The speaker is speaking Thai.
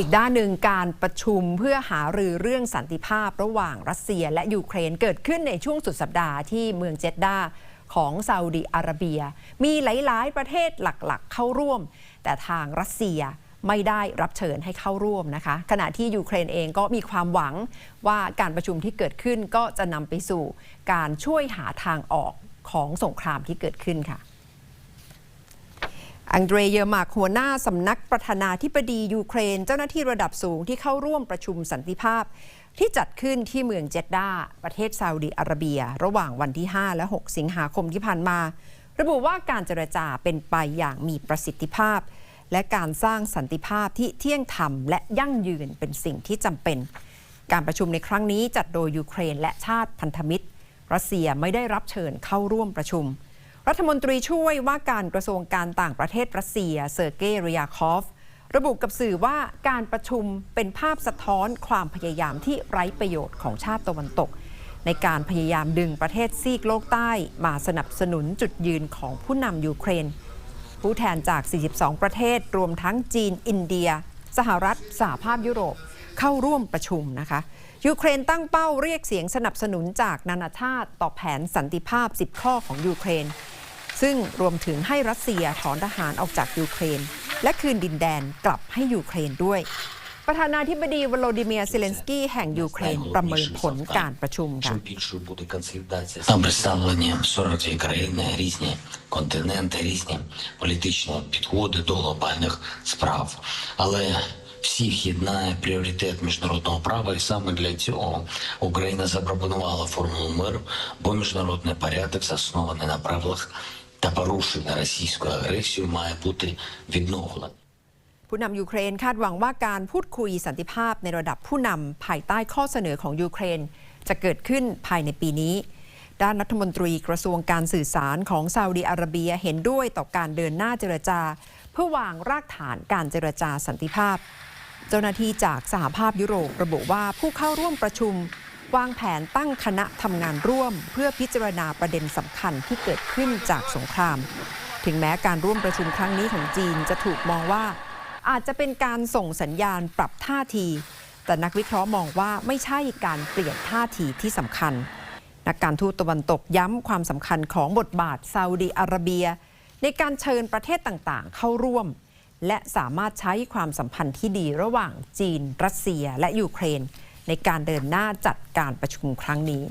อีกด้านหนึ่งการประชุมเพื่อหารือเรื่องสันติภาพระหว่างรัสเซียและยูเครนเกิดขึ้นในช่วงสุดสัปดาห์ที่เมืองเจดดาของซาอุดิอาระเบีย มีหลาย ๆ ประเทศหลัก ๆ เข้าร่วม แต่ทางรัสเซียไม่ได้รับเชิญให้เข้าร่วมนะคะ ขณะที่ยูเครนเองก็มีความหวังว่าการประชุมที่เกิดขึ้นก็จะนำไปสู่การช่วยหาทางออกของสงครามที่เกิดขึ้นค่ะ อังเดรเยอร์มาร์กหัวหน้าสำนักประธานาธิบดียูเครน เจ้าหน้าที่ระดับสูงที่เข้าร่วมประชุมสันติภาพ ที่จัดขึ้นที่เมืองเจดดาประเทศซาอุดิอาระเบีย ระหว่างวันที่ 5 และ 6 สิงหาคมที่ผ่านมา ระบุว่าการเจรจาเป็นไปอย่างมีประสิทธิภาพ และการสร้างสันติภาพที่เที่ยงธรรมและยั่งยืนเป็นสิ่งที่จำเป็น การประชุมในครั้งนี้จัดโดยยูเครนและชาติพันธมิตร รัสเซียไม่ได้รับเชิญเข้าร่วมประชุม รัฐมนตรีช่วยว่าการกระทรวงการต่างประเทศรัสเซียเซอร์เกย์ริยาคอฟ ระบุกับสื่อว่าการประชุมเป็นภาพสะท้อนความพยายามที่ไร้ประโยชน์ของชาติตะวันตก ในการพยายามดึงประเทศซีกโลกใต้มาสนับสนุนจุดยืนของผู้นำยูเครน ผู้แทนจาก 42 ประเทศ รวมทั้งจีน อินเดีย สหรัฐสหภาพยุโรปเข้าร่วมประชุมนะคะยูเครนตั้งเป้าเรียกเสียงสนับสนุนจากนานาชาติต่อแผนสันติภาพ 10 ข้อของยูเครน ซึ่งรวมถึงให้รัสเซียถอนทหารออกจากยูเครน และคืนดินแดนกลับให้ยูเครนด้วย ประธานาธิบดีวโลดิเมียร์เซเลนสกี้แห่งยูเครนประเมินผลการประชุมค่ะ Чим більшою буде консолідація. Там представлені 42 країни, різні континенти, різні політичні підходи до глобальних справ. Але всіх єднає пріоритет міжнародного права, і саме для цього Україна запропонувала формулу миру, бо міжнародний порядок, заснований на правилах та порушення російською агресією, має бути відновлений. ผู้นำยูเครนคาดหวังว่าการพูดคุยสันติภาพในระดับผู้นำภายใต้ข้อเสนอของยูเครน จะเกิดขึ้นภายในปีนี้ ด้านรัฐมนตรีกระทรวงการสื่อสารของซาอุดีอาระเบียเห็นด้วยต่อการเดินหน้าเจรจา เพื่อวางรากฐานการเจรจาสันติภาพ เจ้าหน้าที่จากสหภาพยุโรประบุว่าผู้เข้าร่วมประชุม วางแผนตั้งคณะทำงานร่วม เพื่อพิจารณาประเด็นสำคัญที่เกิดขึ้นจากสงคราม ถึงแม้การร่วมประชุมครั้งนี้ของจีนจะถูกมองว่า อาจจะเป็นการส่งสัญญาณปรับท่าที แต่นักวิเคราะห์มองว่าไม่ใช่การเปลี่ยนท่าทีที่สำคัญ นักการทูตตะวันตกย้ำความสำคัญของบทบาทซาอุดีอาระเบีย ในการเชิญประเทศต่างๆ เข้าร่วม และสามารถใช้ความสัมพันธ์ที่ดีระหว่างจีน รัสเซีย และยูเครน ในการเดินหน้าจัดการประชุมครั้งนี้